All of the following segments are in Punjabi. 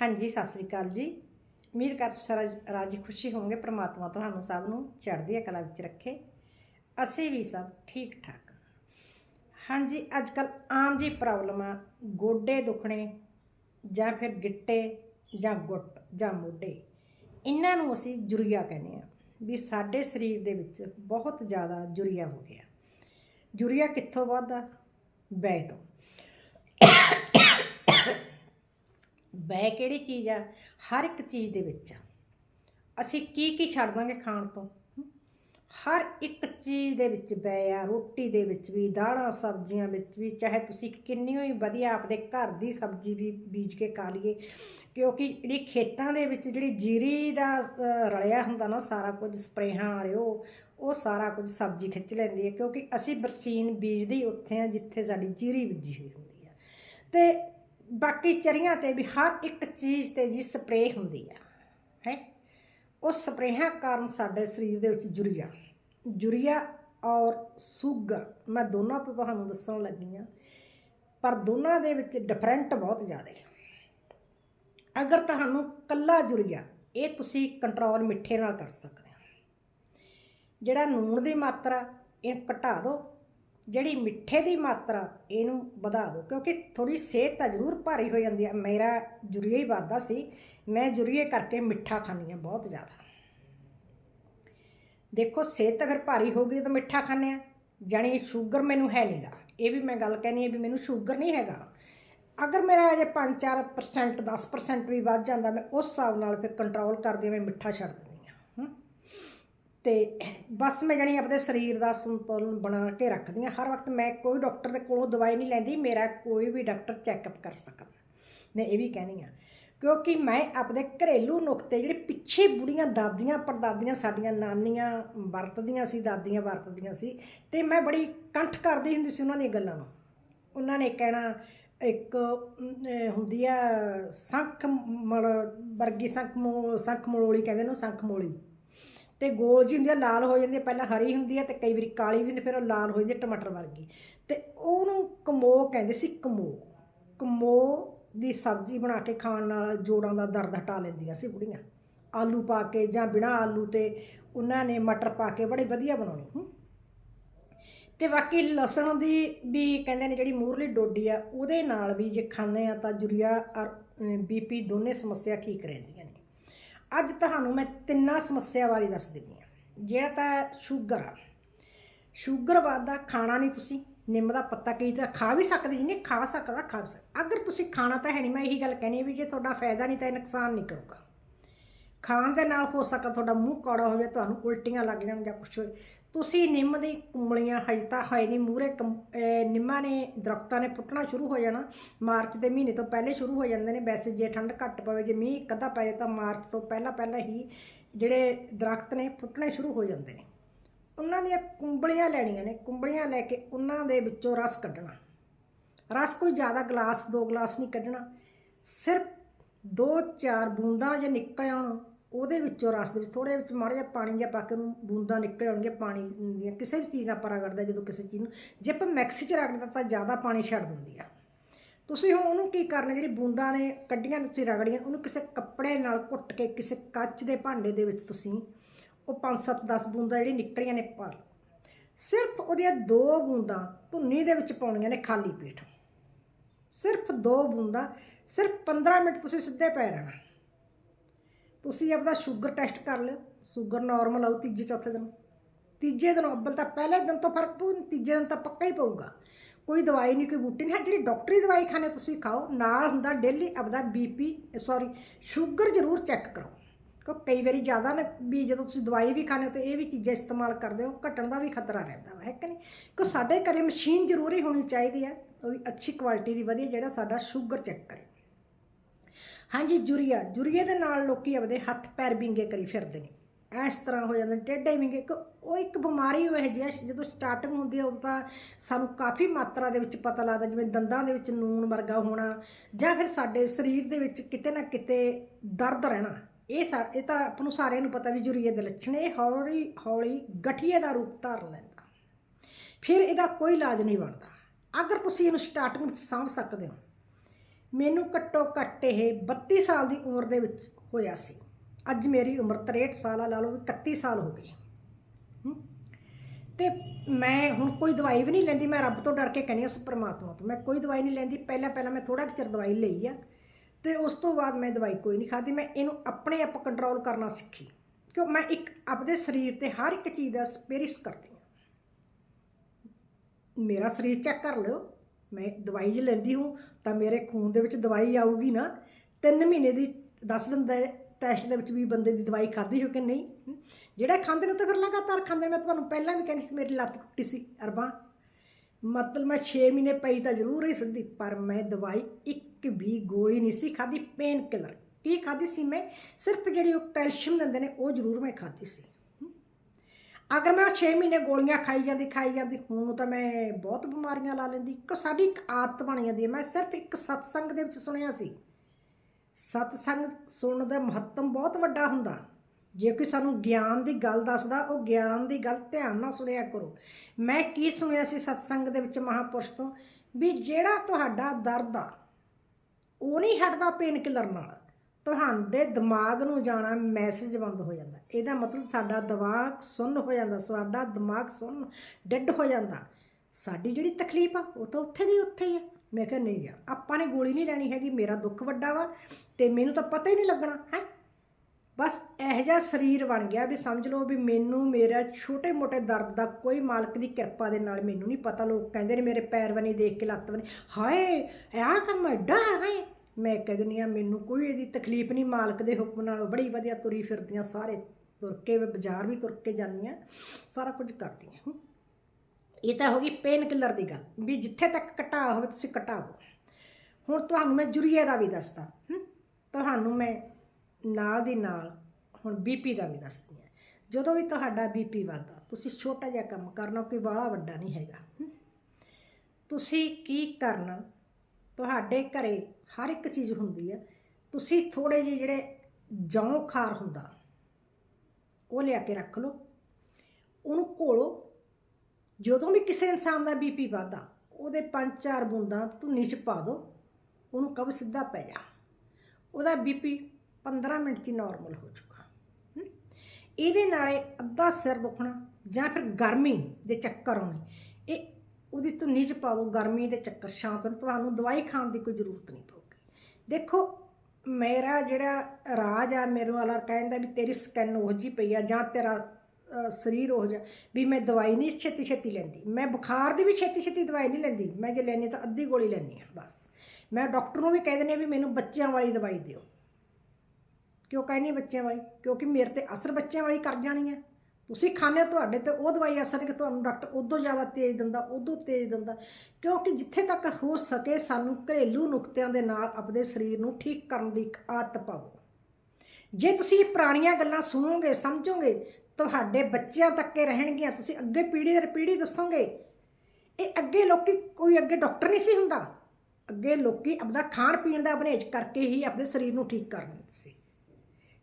ਹਾਂਜੀ, ਸਤਿ ਸ੍ਰੀ ਅਕਾਲ ਜੀ। ਉਮੀਦ ਕਰ ਸਾਰਾ ਰਾਜੀ ਖੁਸ਼ੀ ਹੋਵੋਗੇ, ਪ੍ਰਮਾਤਮਾ ਤੁਹਾਨੂੰ ਸਭ ਨੂੰ ਚੜ੍ਹਦੀ ਕਲਾ ਵਿੱਚ ਰੱਖੇ। ਅਸੀਂ ਵੀ ਸਭ ਠੀਕ ਠਾਕ ਹਾਂਜੀ ਅੱਜ ਕੱਲ ਆਮ ਜੀ ਪ੍ਰੋਬਲਮ ਆ, ਗੋਡੇ ਦੁਖਣੇ ਜਾਂ ਫਿਰ ਗਿੱਟੇ ਜਾਂ ਗੁੱਟ ਜਾਂ ਮੋਢੇ। ਇਹਨਾਂ ਨੂੰ ਅਸੀਂ ਜੁਰੀਆ ਕਹਿੰਦੇ ਆ ਵੀ ਸਾਡੇ ਸਰੀਰ ਦੇ ਵਿੱਚ ਬਹੁਤ ਜ਼ਿਆਦਾ ਜੁਰੀਆ ਹੋ ਗਿਆ। ਜੁਰੀਆ ਕਿੱਥੋਂ ਵੱਧਦਾ? ਬੈ ਤੋਂ। ਬੈ ਕਿਹੜੀ ਚੀਜ਼ ਆ? ਹਰ ਇੱਕ ਚੀਜ਼ ਦੇ ਵਿੱਚ ਆ। ਅਸੀਂ ਕੀ ਕੀ ਛੱਡ ਦਾਂਗੇ ਖਾਣ ਤੋਂ? ਹਰ ਇੱਕ ਚੀਜ਼ ਦੇ ਵਿੱਚ ਬੈ ਆ, ਰੋਟੀ ਦੇ ਵਿੱਚ ਵੀ, ਦਾਲਾਂ, ਸਬਜ਼ੀਆਂ ਵਿੱਚ ਵੀ, ਚਾਹੇ ਤੁਸੀਂ ਕਿੰਨੀ ਹੀ ਵਧੀਆ ਆਪਦੇ ਘਰ ਦੀ ਸਬਜ਼ੀ ਵੀ ਬੀਜ ਕੇ ਖਾ ਲਈਏ, ਕਿਉਂਕਿ ਜਿਹੜੀ ਖੇਤਾਂ ਦੇ ਵਿੱਚ ਜਿਹੜੀ ਜੀਰੀ ਦਾ ਰਲਿਆ ਹੁੰਦਾ ਨਾ, ਸਾਰਾ ਕੁਝ ਸਪਰੇਹਾਂ ਰਿਓ ਉਹ ਸਾਰਾ ਕੁਝ ਸਬਜ਼ੀ ਖਿੱਚ ਲੈਂਦੀ ਹੈ, ਕਿਉਂਕਿ ਅਸੀਂ ਬਰਸੀਨ ਬੀਜਦੇ ਉੱਥੇ ਆ, ਜਿੱਥੇ ਸਾਡੀ ਜੀਰੀ ਬੀਜੀ ਹੋਈ ਹੁੰਦੀ ਆ। ਤੇ ਬਾਕੀ ਚਰੀਆਂ ਤੇ ਵੀ ਹਰ ਇੱਕ ਚੀਜ਼ ਤੇ ਜੀ ਸਪਰੇਅ ਹੁੰਦੀ ਆ, ਹੈ? ਉਹ ਸਪਰੇਹਾਂ ਕਾਰਨ ਸਾਡੇ ਸਰੀਰ ਦੇ ਵਿੱਚ ਜੁਰੀਆ ਜੁਰੀਆ ਔਰ ਸ਼ੂਗਰ, ਮੈਂ ਦੋਨਾਂ ਤੋਂ ਤੁਹਾਨੂੰ ਦੱਸਣ ਲੱਗੀ ਆ, ਪਰ ਦੋਨਾਂ ਦੇ ਵਿੱਚ ਡਿਫਰੈਂਟ ਬਹੁਤ ਜ਼ਿਆਦਾ ਹੈ ਅਗਰ ਤੁਹਾਨੂੰ ਕੱਲਾ ਜੁਰੀਆ ਇਹ ਤੁਸੀਂ ਕੰਟਰੋਲ ਮਿੱਠੇ ਨਾਲ ਕਰ ਸਕਦੇ ਹੋ। ਜਿਹੜਾ ਨੂਣ ਦੀ ਮਾਤਰਾ, ਇਹ ਘਟਾ ਦਿਓ ਜਿਹੜੀ ਮਿੱਠੇ ਦੀ ਮਾਤਰਾ ਇਹਨੂੰ ਵਧਾ ਦਿਓ, ਕਿਉਂਕਿ ਥੋੜੀ ਸਿਹਤ ਤਾਂ ਜ਼ਰੂਰ ਭਾਰੀ ਹੋ ਜਾਂਦੀ ਹੈ। ਮੇਰਾ ਜੁਰੀਆ ਹੀ ਵੱਧਦਾ ਸੀ, ਮੈਂ ਜੁਰੀਏ ਕਰਕੇ ਮਿੱਠਾ ਖਾਂਦੀ ਹਾਂ ਬਹੁਤ ਜ਼ਿਆਦਾ। ਦੇਖੋ, ਸਿਹਤ ਤਾਂ ਫਿਰ ਭਾਰੀ ਹੋ ਗਈ ਤਾਂ ਮਿੱਠਾ ਖਾਂਦੇ ਆ ਜਾਣੀ ਸ਼ੂਗਰ ਮੈਨੂੰ ਹੈ ਨਹੀਂਗਾ ਇਹ ਵੀ ਮੈਂ ਗੱਲ ਕਹਿਣੀ ਹੈ ਵੀ ਮੈਨੂੰ ਸ਼ੂਗਰ ਨਹੀਂ ਹੈਗਾ। ਅਗਰ ਮੇਰਾ ਅਜੇ 5-4% 10% ਵੀ ਵੱਧ ਜਾਂਦਾ, ਮੈਂ ਉਸ ਹਿਸਾਬ ਨਾਲ ਫਿਰ ਕੰਟਰੋਲ ਕਰਦੀ ਹਾਂ, ਮੈਂ ਮਿੱਠਾ ਛੱਡ ਦਿੰਦੀ ਹਾਂ। ਤੇ ਬਸ ਮੈਂ ਜਾਣੀ ਆਪਣੇ ਸਰੀਰ ਦਾ ਸੰਤੁਲਨ ਬਣਾ ਕੇ ਰੱਖਦੀ ਹਾਂ। ਹਰ ਵਕਤ ਮੈਂ ਕੋਈ ਡਾਕਟਰ ਦੇ ਕੋਲੋਂ ਦਵਾਈ ਨਹੀਂ ਲੈਂਦੀ, ਮੇਰਾ ਕੋਈ ਵੀ ਡਾਕਟਰ ਚੈੱਕਅਪ ਕਰ ਸਕਦਾ। ਮੈਂ ਇਹ ਵੀ ਕਹਿਣੀ ਹਾਂ, ਕਿਉਂਕਿ ਮੈਂ ਆਪਣੇ ਘਰੇਲੂ ਨੁਕਤੇ ਜਿਹੜੇ ਪਿੱਛੇ ਬੁੜੀਆਂ ਦਾਦੀਆਂ ਪੜਦਾਦੀਆਂ ਸਾਡੀਆਂ ਨਾਨੀਆਂ ਵਰਤਦੀਆਂ ਸੀ, ਦਾਦੀਆਂ ਵਰਤਦੀਆਂ ਸੀ, ਤੇ ਮੈਂ ਬੜੀ ਕੰਠ ਕਰਦੀ ਹੁੰਦੀ ਸੀ ਉਹਨਾਂ ਦੀਆਂ ਗੱਲਾਂ ਨੂੰ। ਉਹਨਾਂ ਨੇ ਕਹਿਣਾ, ਇੱਕ ਹੁੰਦੀ ਆ, ਸੰਖ ਮਲ, ਵਰਗੀ ਸੰਖ ਮੋ, ਸੰਖ ਮੋਲੀ ਕਹਿੰਦੇ ਨੇ ਸੰਖ ਮੋਲੀ। ਤੇ ਗੋਲ ਜੀ ਹੁੰਦੀ ਆ, ਲਾਲ ਹੋ ਜਾਂਦੀ ਆ, ਪਹਿਲਾਂ ਹਰੀ ਹੁੰਦੀ ਆ ਤੇ ਕਈ ਵਾਰੀ ਕਾਲੀ ਵੀ ਹੁੰਦੀ ਫਿਰ ਉਹ ਲਾਲ ਹੋ ਜਾਂਦੀ ਟਮਾਟਰ ਵਰਗੀ। ਤੇ ਉਹਨੂੰ ਕਮੋ ਕਹਿੰਦੇ ਸੀ ਕਮੋ। ਕਮੋ ਦੀ ਸਬਜ਼ੀ ਬਣਾ ਕੇ ਖਾਣ ਨਾਲ ਜੋੜਾਂ ਦਾ ਦਰਦ ਹਟਾ ਲੈਂਦੀਆਂ ਸੀ ਬੁੜੀਆਂ। ਆਲੂ ਪਾ ਕੇ ਜਾਂ ਬਿਨਾ ਆਲੂ ਤੇ ਉਹਨਾਂ ਨੇ ਮਟਰ ਪਾ ਕੇ ਬੜੇ ਵਧੀਆ ਬਣਾਉਣੇ। ਹੂੰ। ਤੇ ਬਾਕੀ ਲਸਣ ਦੀ ਵੀ ਕਹਿੰਦੇ ਨੇ ਜਿਹੜੀ ਮੂਰਲੀ ਡੋਡੀ ਆ, ਉਹਦੇ ਨਾਲ ਵੀ ਜੇ ਖਾਂਦੇ ਆ ਤਾਂ ਜੁਰੀਆ ਔਰ ਬੀਪੀ ਦੋਨੇ ਸਮੱਸਿਆ ਠੀਕ ਰਹਿੰਦੀਆਂ। ਅੱਜ ਤੁਹਾਨੂੰ ਮੈਂ ਤਿੰਨਾਂ ਸਮੱਸਿਆ ਬਾਰੇ ਦੱਸ ਦਿੰਦੀ ਆ ਜਿਹੜਾ ਤਾਂ ਸ਼ੂਗਰ ਆ। ਸ਼ੂਗਰ ਵਾਦਾ ਖਾਣਾ ਨਹੀਂ ਤੁਸੀਂ, ਨਿੰਮ ਦਾ ਪੱਤਾ ਕਈ ਤਾਂ ਖਾ ਵੀ ਸਕਦੇ ਜਿਹਨੇ ਖਾ ਸਕਦਾ ਖਾ ਵੀ ਸਕਦਾ। ਅਗਰ ਤੁਸੀਂ ਖਾਣਾ ਤਾਂ ਹੈ ਨਹੀਂ, ਮੈਂ ਇਹੀ ਗੱਲ ਕਹਿਣੀ ਵੀ ਜੇ ਤੁਹਾਡਾ ਫਾਇਦਾ ਨਹੀਂ ਤਾਂ ਇਹ ਨੁਕਸਾਨ ਨਹੀਂ ਕਰੂਗਾ। ਖਾਣ ਦੇ ਨਾਲ ਹੋ ਸਕਦਾ ਤੁਹਾਡਾ ਮੂੰਹ ਕੌੜਾ ਹੋ ਜਾਵੇ ਤੁਹਾਨੂੰ ਉਲਟੀਆਂ ਲੱਗ ਜਾਣ ਜਾਂ ਕੁਛ ਹੋਏ ਤੁਸੀਂ ਨਿੰਮ ਦੀ ਕੁੰਬਲੀਆਂ ਹਜੇ ਤਾਂ ਹੈ ਨਹੀਂ ਮੂਰੇ ਨਿੰਮਾਂ ਨੇ, ਦਰਖਤਾਂ ਨੇ ਪੁੱਟਣਾ ਸ਼ੁਰੂ ਹੋ ਜਾਣਾ। ਮਾਰਚ ਦੇ ਮਹੀਨੇ ਤੋਂ ਪਹਿਲੇ ਸ਼ੁਰੂ ਹੋ ਜਾਂਦੇ ਨੇ। ਵੈਸੇ ਜੇ ਠੰਡ ਘੱਟ ਪਵੇ, ਜੇ ਮੀਂਹ ਇੱਕ ਅੱਧਾ ਪਏ ਤਾਂ ਮਾਰਚ ਤੋਂ ਪਹਿਲਾਂ ਪਹਿਲਾਂ ਹੀ ਜਿਹੜੇ ਦਰਖਤ ਨੇ ਪੁੱਟਣੇ ਸ਼ੁਰੂ ਹੋ ਜਾਂਦੇ ਨੇ। ਉਹਨਾਂ ਦੀਆਂ ਕੁੰਬਲੀਆਂ ਲੈਣੀਆਂ ਨੇ। ਕੁੰਬਲੀਆਂ ਲੈ ਕੇ ਉਹਨਾਂ ਦੇ ਵਿੱਚੋਂ ਰਸ ਕੱਢਣਾ। ਰਸ ਕੋਈ ਜ਼ਿਆਦਾ ਗਲਾਸ, ਦੋ ਗਲਾਸ ਨਹੀਂ ਕੱਢਣਾ। ਸਿਰਫ ਦੋ ਚਾਰ ਬੂੰਦਾਂ ਜੇ ਨਿਕਲ ਆਉਣ ਉਹਦੇ ਵਿੱਚੋਂ ਰਸ ਦੇ ਵਿੱਚ ਥੋੜੇ ਵਿੱਚ ਮਾੜਾ ਜਿਹਾ ਪਾਣੀ ਜਿਹਾ ਪਾ ਕੇ ਉਹਨੂੰ ਬੂੰਦਾਂ ਨਿਕਲ ਆਉਣਗੀਆਂ ਪਾਣੀ ਦੀਆਂ, ਕਿਸੇ ਵੀ ਚੀਜ਼ ਨਾਲ ਆਪਾਂ ਰਗੜਦਾ ਜਦੋਂ ਕਿਸੇ ਚੀਜ਼ ਨੂੰ। ਜੇ ਆਪਾਂ ਮਿਕਸੀ 'ਚ ਰਗੜਦਾ ਤਾਂ ਜ਼ਿਆਦਾ ਪਾਣੀ ਛੱਡ ਦਿੰਦੀ ਆ। ਤੁਸੀਂ ਹੁਣ ਉਹਨੂੰ ਕੀ ਕਰਨਾ, ਜਿਹੜੀ ਬੂੰਦਾਂ ਨੇ ਕੱਢੀਆਂ ਤੁਸੀਂ ਰਗੜੀਆਂ, ਉਹਨੂੰ ਕਿਸੇ ਕੱਪੜੇ ਨਾਲ ਘੁੱਟ ਕੇ, ਕਿਸੇ ਕੱਚ ਦੇ ਭਾਂਡੇ ਦੇ ਵਿੱਚ ਤੁਸੀਂ ਉਹ 5-7 10 ਬੂੰਦਾਂ ਜਿਹੜੀ ਨਿਕਲੀਆਂ ਨੇ ਪਾ ਲਓ। ਸਿਰਫ ਉਹਦੀਆਂ ਦੋ ਬੂੰਦਾਂ ਧੁੰਨੀ ਦੇ ਵਿੱਚ ਪਾਉਣੀਆਂ ਨੇ ਖਾਲੀ ਪੇਟ। ਸਿਰਫ ਦੋ ਬੂੰਦਾਂ, ਸਿਰਫ 15 ਮਿੰਟ ਤੁਸੀਂ ਸਿੱਧੇ ਪੈ ਰਹਿਣਾ। ਤੁਸੀਂ ਆਪਦਾ ਸ਼ੂਗਰ ਟੈਸਟ ਕਰ ਲਿਓ। ਸ਼ੂਗਰ ਨਾਰਮਲ ਆਉ ਤੀਜੇ, ਚੌਥੇ ਦਿਨ। ਤੀਜੇ ਦਿਨ ਅੱਬਲ ਤਾਂ ਪਹਿਲੇ ਦਿਨ ਤੋਂ ਫ਼ਰਕ ਪਊ, ਤੀਜੇ ਦਿਨ ਤਾਂ ਪੱਕਾ ਹੀ ਪਊਗਾ। ਕੋਈ ਦਵਾਈ ਨਹੀਂ, ਕੋਈ ਬੂਟੀ ਨਹੀਂ। ਹੈ, ਜਿਹੜੀ ਡਾਕਟਰੀ ਦਵਾਈ ਖਾਣੇ ਤੁਸੀਂ ਖਾਓ। ਨਾਲ ਹੁੰਦਾ ਡੇਲੀ ਆਪਦਾ ਬੀਪੀ ਸੌਰੀ ਸ਼ੂਗਰ ਜ਼ਰੂਰ ਚੈੱਕ ਕਰੋ। ਕਿਉਂਕਿ ਕਈ ਵਾਰੀ ਜ਼ਿਆਦਾ ਨੇ ਵੀ ਜਦੋਂ ਤੁਸੀਂ ਦਵਾਈ ਵੀ ਖਾਣੇ ਤੇ ਇਹ ਵੀ ਚੀਜ਼ਾਂ ਇਸਤੇਮਾਲ ਕਰਦੇ ਹੋ, ਘਟਣ ਦਾ ਵੀ ਖਤਰਾ ਰਹਿੰਦਾ ਵਾ, ਹੈ ਕਿ ਨਹੀਂ? ਕਿ ਸਾਡੇ ਘਰੇ ਮਸ਼ੀਨ ਜ਼ਰੂਰੀ ਹੋਣੀ ਚਾਹੀਦੀ ਹੈ, ਉਹ ਵੀ ਅੱਛੀ ਕੁਆਲਿਟੀ ਦੀ ਵਧੀਆ, ਜਿਹੜਾ ਸਾਡਾ ਸ਼ੂਗਰ ਚੈੱਕ ਕਰੇ। ਹਾਂਜੀ, ਜੁਰੀਆ। ਜੁਰੀਏ ਦੇ ਨਾਲ ਲੋਕੀ ਆਪਦੇ ਹੱਥ ਪੈਰ ਵਿੰਗੇ ਕਰੀ ਫਿਰਦੇ ਨੇ। ਇਸ ਤਰ੍ਹਾਂ ਹੋ ਜਾਂਦੇ ਨੇ ਟੇਢੇ ਵਿੰਗੇ। ਕਿ ਉਹ ਇੱਕ ਬਿਮਾਰੀ ਹੋਏ ਜਿਹੀ ਜਦੋਂ ਸਟਾਰਟਿੰਗ ਹੁੰਦੀ ਹੈ ਉਦੋਂ ਤਾਂ ਸਾਨੂੰ ਕਾਫੀ ਮਾਤਰਾ ਦੇ ਵਿੱਚ ਪਤਾ ਲੱਗਦਾ, ਜਿਵੇਂ ਦੰਦਾਂ ਦੇ ਵਿੱਚ ਨੂਨ ਵਰਗਾ ਹੋਣਾ, ਜਾਂ ਫਿਰ ਸਾਡੇ ਸਰੀਰ ਦੇ ਵਿੱਚ ਕਿਤੇ ਨਾ ਕਿਤੇ ਦਰਦ ਰਹਿਣਾ। ਇਹ ਸਾ, ਇਹ ਤਾਂ ਆਪਾਂ ਨੂੰ ਸਾਰਿਆਂ ਨੂੰ ਪਤਾ ਵੀ ਜੁਰੀਏ ਦੇ ਲੱਛਣ ਇਹ ਹੌਲੀ ਹੌਲੀ ਗਠੀਏ ਦਾ ਰੂਪ ਧਾਰ ਲੈਂਦਾ। ਫਿਰ ਇਹਦਾ ਕੋਈ ਇਲਾਜ ਨਹੀਂ ਬਣਦਾ। ਅਗਰ ਤੁਸੀਂ ਇਹਨੂੰ ਸਟਾਰਟਿੰਗ ਵਿੱਚ ਸਾਂਭ ਸਕਦੇ ਹੋ ਮੈਨੂੰ ਘੱਟੋ ਘੱਟ ਇਹ 32 ਸਾਲ ਦੀ ਉਮਰ ਦੇ ਵਿੱਚ ਹੋਇਆ ਸੀ। ਅੱਜ ਮੇਰੀ ਉਮਰ 63 ਸਾਲ ਆ, ਲਾ ਲਓ ਵੀ 31 ਸਾਲ ਹੋ ਗਏ। ਹਮ? ਤੇ ਮੈਂ ਹੁਣ ਕੋਈ ਦਵਾਈ ਵੀ ਨਹੀਂ ਲੈਂਦੀ, ਮੈਂ ਰੱਬ ਤੋਂ ਡਰ ਕੇ ਕਹਿੰਦੀ ਉਸ ਪਰਮਾਤਮਾ ਤੋਂ। ਮੈਂ ਕੋਈ ਦਵਾਈ ਨਹੀਂ ਲੈਂਦੀ, ਪਹਿਲਾਂ ਪਹਿਲਾਂ ਮੈਂ ਥੋੜਾ ਚਿਰ ਦਵਾਈ ਲਈ ਆ। ਤੇ ਉਸ ਤੋਂ ਬਾਅਦ ਮੈਂ ਦਵਾਈ ਕੋਈ ਨਹੀਂ ਖਾਦੀ ਮੈਂ ਇਹਨੂੰ ਆਪਣੇ ਆਪ ਕੰਟਰੋਲ ਕਰਨਾ ਸਿੱਖੀ। ਕਿਉਂ? ਮੈਂ ਇੱਕ ਆਪਣੇ ਸਰੀਰ ਤੇ ਹਰ ਇੱਕ ਚੀਜ਼ ਦਾ ਸਪੇਰਿਸ ਕਰਦੀ ਹਾਂ। ਮੇਰਾ ਸਰੀਰ ਚੈੱਕ ਕਰ ਲਿਓ। ਮੈਂ ਦਵਾਈ ਜੇ ਲੈਂਦੀ ਹੂੰ, ਤਾਂ ਮੇਰੇ ਖੂਨ ਦੇ ਵਿੱਚ ਦਵਾਈ ਆਊਗੀ ਨਾ 3 ਮਹੀਨੇ ਦੀ ਦੱਸ ਦਿੰਦਾ ਟੈਸਟ ਦੇ ਵਿੱਚ ਵੀ ਬੰਦੇ ਦੀ ਦਵਾਈ ਖਾਧੀ ਹੋ ਕਿ ਨਹੀਂ ਹਮ। ਜਿਹੜਾ ਖਾਂਦੇ ਨੇ ਤਾਂ ਫਿਰ ਲਗਾਤਾਰ ਖਾਂਦੇ ਨੇ। ਮੈਂ ਤੁਹਾਨੂੰ ਪਹਿਲਾਂ ਵੀ ਕਹਿੰਦੀ ਸੀ, ਮੇਰੀ ਲੱਤ ਟੁੱਟੀ ਸੀ ਅਰਬਾਂ ਮਤਲਬ ਮੈਂ 6 ਮਹੀਨੇ ਪਈ ਤਾਂ ਜ਼ਰੂਰ ਹੀ ਸਿੱਧੀ, ਪਰ ਮੈਂ ਦਵਾਈ ਇੱਕ ਵੀ ਗੋਲੀ ਨਹੀਂ ਸੀ ਖਾਦੀ ਪੇਨ ਕਿਲਰ ਕੀ ਖਾਦੀ ਸੀ ਮੈਂ ਸਿਰਫ ਜਿਹੜੀ ਉਹ ਕੈਲਸ਼ੀਅਮ ਦਿੰਦੇ ਨੇ, ਉਹ ਜ਼ਰੂਰ ਮੈਂ ਖਾਦੀ ਸੀ ਅਗਰ ਮੈਂ 6 ਮਹੀਨੇ ਗੋਲੀਆਂ ਖਾਈ ਜਾਂਦੀ ਖਾਈ ਜਾਂਦੀ, ਹੁਣ ਤਾਂ ਮੈਂ ਬਹੁਤ ਬਿਮਾਰੀਆਂ ਲਾ ਲੈਂਦੀ। ਕਿ ਸਾਡੀ ਇੱਕ ਆਦਤ ਬਣ ਜਾਂਦੀ ਹੈ। ਮੈਂ ਸਿਰਫ ਇੱਕ ਸਤਸੰਗ ਦੇ ਵਿੱਚ ਸੁਣਿਆ ਸੀ। ਸਤਸੰਗ ਸੁਣਨ ਦਾ ਮਹੱਤਵ ਬਹੁਤ ਵੱਡਾ ਹੁੰਦਾ। ਜੇ ਕੋਈ ਸਾਨੂੰ ਗਿਆਨ ਦੀ ਗੱਲ ਦੱਸਦਾ, ਉਹ ਗਿਆਨ ਦੀ ਗੱਲ ਧਿਆਨ ਨਾਲ ਸੁਣਿਆ ਕਰੋ। ਮੈਂ ਕੀ ਸੁਣਿਆ ਸੀ ਸਤਸੰਗ ਦੇ ਵਿੱਚ ਮਹਾਪੁਰਸ਼ ਤੋਂ? ਵੀ ਜਿਹੜਾ ਤੁਹਾਡਾ ਦਰਦ ਆ, ਉਹ ਨਹੀਂ ਹਟਦਾ ਪੇਨ ਕਿਲਰ ਨਾਲ। ਤੁਹਾਡੇ ਦਿਮਾਗ ਨੂੰ ਜਾਣਾ ਮੈਸੇਜ ਬੰਦ ਹੋ ਜਾਂਦਾ। ਇਹਦਾ ਮਤਲਬ ਸਾਡਾ ਦਿਮਾਗ ਸੁੰਨ ਹੋ ਜਾਂਦਾ, ਸਾਡਾ ਦਿਮਾਗ ਸੁੰਨ ਡੈੱਡ ਹੋ ਜਾਂਦਾ। ਸਾਡੀ ਜਿਹੜੀ ਤਕਲੀਫ ਆ, ਉਹ ਤਾਂ ਉੱਥੇ ਦੀ ਉੱਥੇ ਹੀ ਆ। ਮੈਂ ਕਿਹਾ, ਨਹੀਂ ਯਾਰ, ਆਪਾਂ ਨੇ ਗੋਲੀ ਨਹੀਂ ਲੈਣੀ ਹੈਗੀ, ਮੇਰਾ ਦੁੱਖ ਵੱਡਾ ਵਾ ਤੇ ਮੈਨੂੰ ਤਾਂ ਪਤਾ ਹੀ ਨਹੀਂ ਲੱਗਣਾ, ਹੈ? ਬਸ ਇਹ ਜਿਹਾ ਸਰੀਰ ਬਣ ਗਿਆ ਵੀ ਸਮਝ ਲਓ ਵੀ ਮੈਨੂੰ, ਮੇਰਾ ਛੋਟੇ ਮੋਟੇ ਦਰਦ ਦਾ ਕੋਈ ਮਾਲਕ ਦੀ ਕਿਰਪਾ ਦੇ ਨਾਲ ਮੈਨੂੰ ਨਹੀਂ ਪਤਾ। ਲੋਕ ਕਹਿੰਦੇ ਨੇ ਮੇਰੇ ਪੈਰ ਬਣੀ, ਦੇਖ ਕੇ ਲੱਤ ਬਣੀ। ਹਾਏ ਆਹ ਕੰਮ ਐਡਾ ਹੈ ਮੈਂ ਕਹਿ ਦਿੰਦੀ ਆ ਮੈਨੂੰ ਕੋਈ ਇਹਦੀ ਤਕਲੀਫ ਨਹੀਂ। ਮਾਲਕ ਦੇ ਹੁਕਮ ਨਾਲ ਬੜੀ ਵਧੀਆ ਤੁਰੀ ਫਿਰਦੀਆਂ ਸਾਰੇ ਤੁਰ ਕੇ ਬਾਜ਼ਾਰ ਵੀ ਤੁਰ ਕੇ ਜਾਂਦੀਆਂ ਸਾਰਾ ਕੁਝ ਕਰਦੀਆਂ ਹੂੰ। ਇਹ ਤਾਂ ਹੋ ਗਈ ਪੇਨ ਕਿਲਰ ਦੀ ਗੱਲ, ਵੀ ਜਿੱਥੇ ਤੱਕ ਘਟਾ ਹੋਵੇ, ਤੁਸੀਂ ਘਟਾਓ ਹੁਣ ਤੁਹਾਨੂੰ ਮੈਂ ਜੁਰੀਏ ਦਾ ਵੀ ਦੱਸਦਾ ਤੁਹਾਨੂੰ ਮੈਂ ਨਾਲ ਦੀ ਨਾਲ ਹੁਣ ਬੀਪੀ ਦਾ ਵੀ ਦੱਸਦੀ ਹਾਂ। ਜਦੋਂ ਵੀ ਤੁਹਾਡਾ ਬੀਪੀ ਵੱਧਦਾ, ਤੁਸੀਂ ਛੋਟਾ ਜਿਹਾ ਕੰਮ ਕਰਨਾ, ਕੋਈ ਬਾਹਲਾ ਵੱਡਾ ਨਹੀਂ ਹੈਗਾ ਤੁਸੀਂ ਕੀ ਕਰਨਾ ਤੁਹਾਡੇ ਘਰੇ ਹਰ ਇੱਕ ਚੀਜ਼ ਹੁੰਦੀ ਹੈ, ਤੁਸੀਂ ਥੋੜੇ ਜਿਹੇ ਜਿਹੜੇ ਜੌਂ ਖਾਰ ਹੁੰਦਾ, ਉਹ ਲਿਆ ਕੇ ਰੱਖ ਲਓ। ਉਹਨੂੰ ਘੋਲੋ। ਜਦੋਂ ਵੀ ਕਿਸੇ ਇਨਸਾਨ ਦਾ ਬੀਪੀ ਵੱਧਦਾ, ਉਹਦੇ ਪੰਜ ਚਾਰ ਬੂੰਦਾਂ ਧੁੰਨੀ 'ਚ ਪਾ ਦਿਓ ਉਹਨੂੰ ਕਬ ਸਿੱਧਾ ਪੈ ਜਾ। ਉਹਦਾ ਬੀਪੀ 15 ਮਿੰਟ 'ਚ ਨਾਰਮਲ ਹੋ ਚੁੱਕਾ। ਇਹਦੇ ਨਾਲੇ ਅੱਧਾ ਸਿਰ ਦੁਖਣਾ ਜਾਂ ਫਿਰ ਗਰਮੀ ਦੇ ਚੱਕਰ ਆਉਣੇ। ਇਹ ਉਹਦੀ ਧੁੰਨੀ 'ਚ ਪਾ ਦਿਓ ਗਰਮੀ ਦੇ ਚੱਕਰ ਸ਼ਾਂਤ ਹੋਣ ਤੁਹਾਨੂੰ ਦਵਾਈ ਖਾਣ ਦੀ ਕੋਈ ਜ਼ਰੂਰਤ ਨਹੀਂ ਪਊਗੀ। ਦੇਖੋ, ਮੇਰਾ ਜਿਹੜਾ ਰਾਜ ਆ, ਮੇਰੇ ਵਾਲਾ ਕਹਿੰਦਾ ਵੀ ਤੇਰੀ ਸਕਿਨ ਉਹ ਜੀ ਪਈ ਆ, ਜਾਂ ਤੇਰਾ ਸਰੀਰ ਉਹ ਜਾ ਵੀ ਮੈਂ ਦਵਾਈ ਨਹੀਂ ਛੇਤੀ ਛੇਤੀ ਲੈਂਦੀ। ਮੈਂ ਬੁਖਾਰ ਦੀ ਵੀ ਛੇਤੀ ਛੇਤੀ ਦਵਾਈ ਨਹੀਂ ਲੈਂਦੀ, ਮੈਂ ਜੇ ਲੈਣੀ ਤਾਂ ਅੱਧੀ ਗੋਲੀ ਲੈਂਦੀ ਆ, ਬਸ। ਮੈਂ ਡਾਕਟਰ ਨੂੰ ਵੀ ਕਹਿ ਦਿੰਦੀ ਆ ਵੀ ਮੈਨੂੰ ਬੱਚਿਆਂ ਵਾਲੀ ਦਵਾਈ ਦਿਓ। ਕਿਉਂ ਕਹਿੰਦੀ ਬੱਚਿਆਂ ਵਾਲੀ? ਕਿਉਂਕਿ ਮੇਰੇ ਤੇ ਅਸਰ ਬੱਚਿਆਂ ਵਾਲੀ ਕਰ ਜਾਣੀ ਹੈ ਤੁਸੀਂ ਖਾਣੇ ਤੁਹਾਡੇ ਤੇ, ਉਹ ਦਵਾਈ ਅਸਰ ਕਿ ਤੁਹਾਨੂੰ ਡਾਕਟਰ ਉਦੋਂ ਜ਼ਿਆਦਾ ਤੇਜ਼ ਦਿੰਦਾ, ਉਦੋਂ ਤੇਜ਼ ਦਿੰਦਾ। ਕਿਉਂਕਿ ਜਿੱਥੇ ਤੱਕ ਹੋ ਸਕੇ ਸਾਨੂੰ ਘਰੇਲੂ ਨੁਕਤਿਆਂ ਦੇ ਨਾਲ ਆਪਣੇ ਸਰੀਰ ਨੂੰ ਠੀਕ ਕਰਨ ਦੀ ਇੱਕ ਆਦਤ ਪਾਓ। ਜੇ ਤੁਸੀਂ ਪੁਰਾਣੀਆਂ ਗੱਲਾਂ ਸੁਣੋਗੇ, ਸਮਝੋਗੇ, ਤੁਹਾਡੇ ਬੱਚਿਆਂ ਤੱਕ ਇਹ ਰਹਿਣਗੀਆਂ, ਤੁਸੀਂ ਅੱਗੇ ਪੀੜ੍ਹੀ ਦਰ ਪੀੜ੍ਹੀ ਦੱਸੋਗੇ। ਇਹ ਅੱਗੇ ਲੋਕੀ, ਕੋਈ ਅੱਗੇ ਡਾਕਟਰ ਨਹੀਂ ਸੀ ਹੁੰਦਾ। ਅੱਗੇ ਲੋਕੀ ਆਪਦਾ ਖਾਣ ਪੀਣ ਦਾ ਪਰਹੇਜ਼ ਕਰਕੇ ਹੀ ਆਪਣੇ ਸਰੀਰ ਨੂੰ ਠੀਕ ਕਰਨਾ ਸੀ।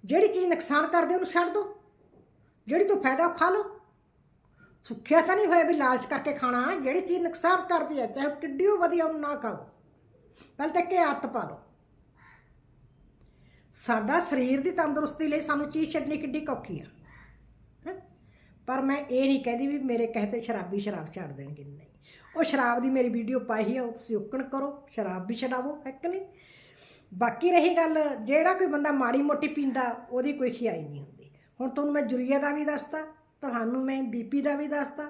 ਜਿਹੜੀ ਚੀਜ਼ ਨੁਕਸਾਨ ਕਰਦੇ ਉਹਨੂੰ ਛੱਡ ਦਿਓ ਜਿਹੜੀ ਤੂੰ ਫਾਇਦਾ ਉਹ ਖਾ ਲਓ ਸੁੱਖਿਆ ਤਾਂ ਨਹੀਂ ਹੋਇਆ ਵੀ ਲਾਲਚ ਕਰਕੇ ਖਾਣਾ, ਜਿਹੜੀ ਚੀਜ਼ ਨੁਕਸਾਨ ਕਰਦੀ ਹੈ, ਚਾਹੇ ਉਹ ਕਿੱਡੀ ਉਹ ਵਧੀਆ ਉਹ ਨਾ ਖਾਓ। ਪਹਿਲਾਂ ਤਾਂ ਕਿ ਆਦਤ ਪਾ ਲਓ। ਸਾਡਾ ਸਰੀਰ ਦੀ ਤੰਦਰੁਸਤੀ ਲਈ ਸਾਨੂੰ ਚੀਜ਼ ਛੱਡਣੀ ਕਿੱਡੀ ਔਖੀ ਆ। ਹੈਂ? ਪਰ ਮੈਂ ਇਹ ਨਹੀਂ ਕਹਿੰਦੀ ਵੀ ਮੇਰੇ ਕਹਤੇ ਸ਼ਰਾਬੀ ਸ਼ਰਾਬ ਛੱਡ ਦੇਣਗੇ। ਨਹੀਂ। ਉਹ ਸ਼ਰਾਬ ਦੀ ਮੇਰੀ ਵੀਡੀਓ ਪਾਈ ਹੈ ਉਹ ਤੁਸੀਂ ਓਕਣ ਕਰੋ। ਸ਼ਰਾਬ ਵੀ ਛਡਾਵੋ, ਹੈ ਕਿ ਨਹੀਂ? ਬਾਕੀ ਰਹੀ ਗੱਲ, ਜਿਹੜਾ ਕੋਈ ਬੰਦਾ ਮਾੜੀ ਮੋਟੀ ਪੀਂਦਾ, ਉਹਦੀ ਕੋਈ ਖਿਆਈ ਨਹੀਂ ਹੁੰਦੀ। ਹੁਣ ਤੁਹਾਨੂੰ ਮੈਂ ਜੁਰੀਆ ਦਾ ਵੀ ਦੱਸਤਾ ਤੁਹਾਨੂੰ ਮੈਂ ਬੀਪੀ ਦਾ ਵੀ ਦੱਸਤਾ।